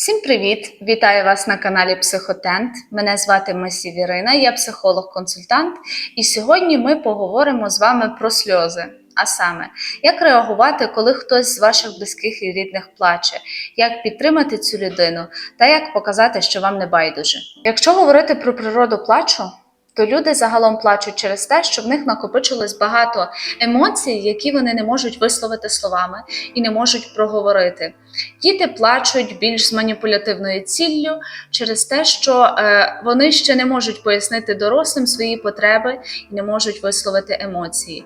Всім привіт! Вітаю вас на каналі Психотент. Мене звати Масів Ірина, я психолог-консультант, і сьогодні ми поговоримо з вами про сльози. А саме, як реагувати, коли хтось з ваших близьких і рідних плаче, як підтримати цю людину та як показати, що вам не байдуже. Якщо говорити про природу плачу, то люди загалом плачуть через те, що в них накопичилось багато емоцій, які вони не можуть висловити словами і не можуть проговорити. Діти плачуть більш з маніпулятивною ціллю через те, що е, вони ще не можуть пояснити дорослим свої потреби і не можуть висловити емоції.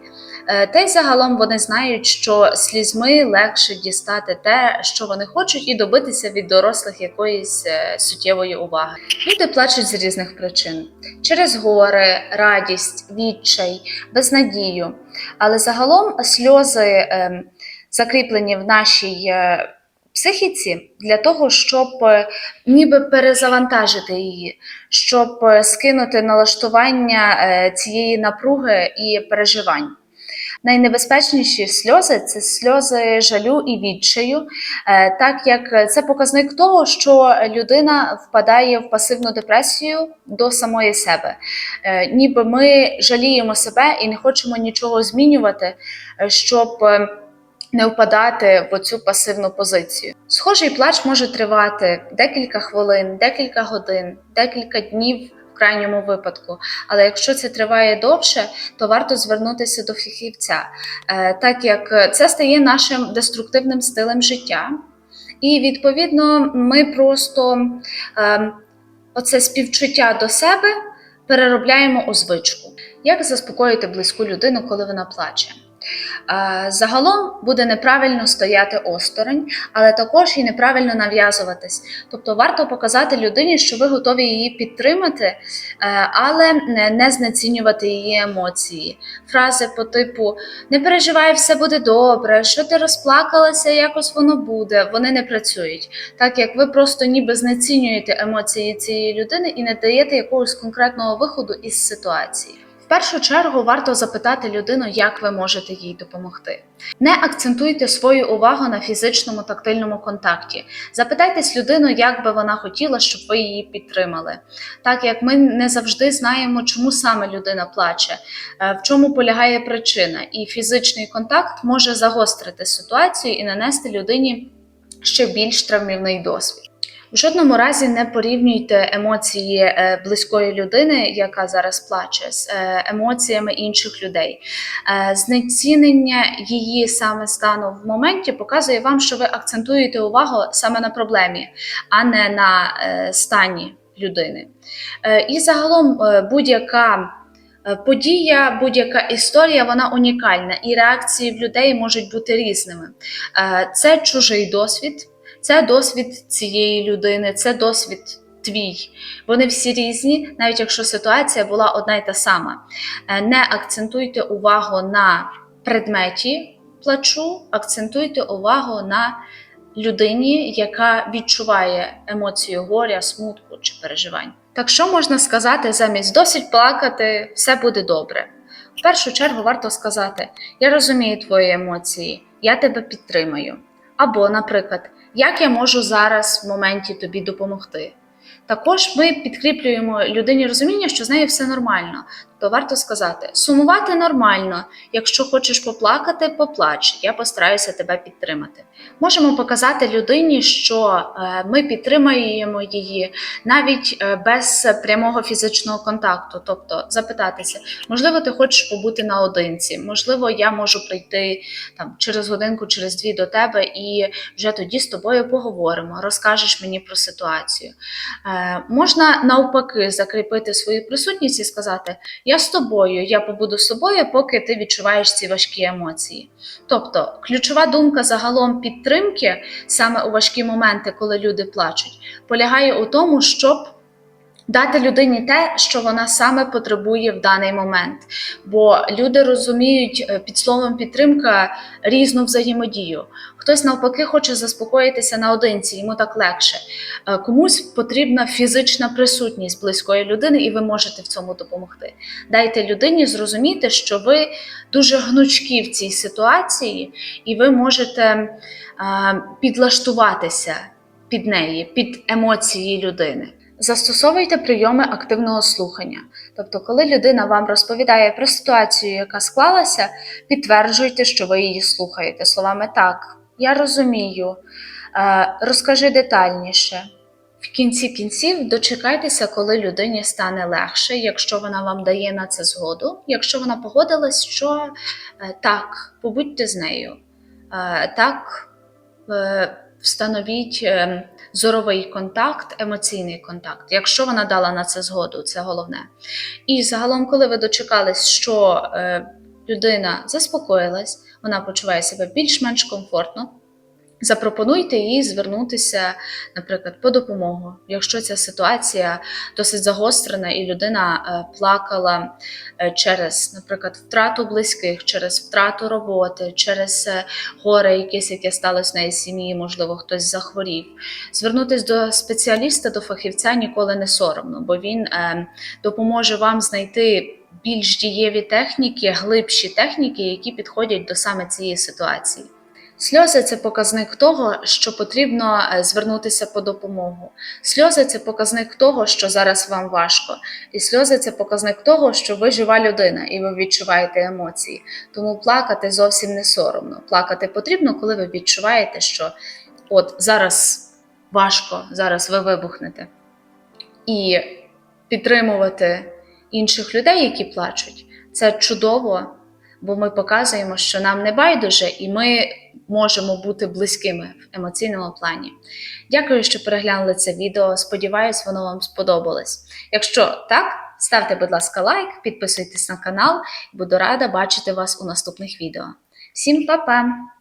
Е, та й загалом вони знають, що слізьми легше дістати те, що вони хочуть, і добитися від дорослих якоїсь е, суттєвої уваги. Люди плачуть з різних причин: через горе, радість, відчай, безнадію. Але загалом сльози е, закріплені в нашій. е, Психіці для того, щоб е, ніби перезавантажити її, щоб е, скинути налаштування цієї напруги і переживань. Найнебезпечніші сльози це сльози жалю і відчаю, е, так як це показник того, що людина впадає в пасивну депресію до самої себе. Е, Ніби ми жаліємо себе і не хочемо нічого змінювати, е, щоб не впадати в оцю пасивну позицію. Схожий плач може тривати декілька хвилин, декілька годин, декілька днів. Крайньому випадку, але якщо це триває довше, то варто звернутися до фахівця, е, так як це стає нашим деструктивним стилем життя, і відповідно ми просто е, оце співчуття до себе переробляємо у звичку. Як заспокоїти близьку людину, коли вона плаче? Е, Загалом буде неправильно стояти осторонь, але також і неправильно нав'язуватись. Тобто варто показати людині, що ви готові її підтримати, е, але не, не знецінювати її емоції. Фрази по типу не переживай, все буде добре, що ти розплакалася, якось воно буде. Вони не працюють, так як ви просто ніби знецінюєте емоції цієї людини і не даєте якогось конкретного виходу із ситуації. Першу чергу варто запитати людину, як ви можете їй допомогти. Не акцентуйте свою увагу на фізичному тактильному контакті. Запитайтесь людину, як би вона хотіла, щоб ви її підтримали. Так як ми не завжди знаємо, чому саме людина плаче, е, в чому полягає причина, і фізичний контакт може загострити ситуацію і нанести людині ще більш травмівний досвід. В жодному разі не порівнюйте емоції е, близької людини, яка зараз плаче, з е, емоціями інших людей. Е, Знецінення її саме стану в моменті показує вам, що ви акцентуєте увагу саме на проблемі, а не на стані людини. І загалом будь-яка. Подія, будь-яка історія, вона унікальна, і реакції в людей можуть бути різними. Це чужий досвід, це досвід цієї людини, це досвід твій. Вони всі різні, навіть якщо ситуація була одна й та сама. Е, Не акцентуйте увагу на предметі плачу, акцентуйте увагу на людині, яка відчуває емоцію горя, смутку чи переживань. Так що можна сказати замість досить плакати, все буде добре. В першу чергу варто сказати: Я розумію твої емоції, я тебе підтримаю. Або, наприклад, як я можу зараз в моменті тобі допомогти. Також ми підкріплюємо людині розуміння, що з нею все нормально. То варто сказати: сумувати нормально. Якщо хочеш поплакати, поплач. Я постараюся тебе підтримати. Можемо показати людині, що е, ми підтримуємо її навіть е, без прямого фізичного контакту. Тобто запитатися, можливо, ти хочеш побути наодинці, можливо, я можу прийти там через годинку, через дві до тебе, і вже тоді з тобою поговоримо, розкажеш мені про ситуацію. Е, можна навпаки закріпити свою присутність і сказати: Я з тобою, я побуду з собою, поки ти відчуваєш ці важкі емоції. Тобто, ключова думка загалом підтримки саме у важкі моменти, коли люди плачуть, полягає у тому, щоб дати людині те, що вона саме потребує в даний момент. Бо люди розуміють е, під словом підтримка різну взаємодію. Хтось навпаки хоче заспокоїтися наодинці, йому так легше. Е, Комусь потрібна фізична присутність близької людини, і ви можете в цьому допомогти. Дайте людині зрозуміти, що ви дуже гнучкі в цій ситуації, і ви можете е, підлаштуватися під неї, під емоції людини. Застосовуйте прийоми активного слухання. Тобто, коли людина вам розповідає про ситуацію, яка склалася, підтверджуйте, що ви її слухаєте словами так, я розумію, е, розкажи детальніше. В кінці кінців дочекайтеся, коли людині стане легше, якщо вона вам дає на це згоду. Якщо вона погодилась, що е, так, побудьте з нею, е, так встановіть е, зоровий контакт, емоційний контакт. Якщо вона дала на це згоду, це головне. І загалом, коли ви дочекались, що е, людина заспокоїлась, вона почуває себе більш-менш комфортно. Запропонуйте їй звернутися, наприклад, по допомогу, якщо ця ситуація досить загострена, і людина е, плакала е, через, наприклад, втрату близьких, через втрату роботи, через е, горе, якесь, яке сталося в неї сім'ї, можливо, хтось захворів. Звернутись до спеціаліста, до фахівця ніколи не соромно, бо він допоможе вам знайти більш дієві техніки, глибші техніки, які підходять до саме цієї ситуації. Сльози це показник того, що потрібно е, звернутися по допомогу. Сльози це показник того, що зараз вам важко. І сльози це показник того, що ви жива людина і ви відчуваєте емоції. Тому плакати зовсім не соромно. Плакати потрібно, коли ви відчуваєте, що от зараз важко, зараз ви вибухнете. І підтримувати інших людей, які плачуть, це чудово, бо ми показуємо, що нам не байдуже, і ми можемо бути близькими в емоційному плані. Дякую, що переглянули це відео. Сподіваюсь, воно вам сподобалось. Якщо так, ставте, будь ласка, лайк, підписуйтесь на канал, буду рада бачити вас у наступних відео. Всім па-па!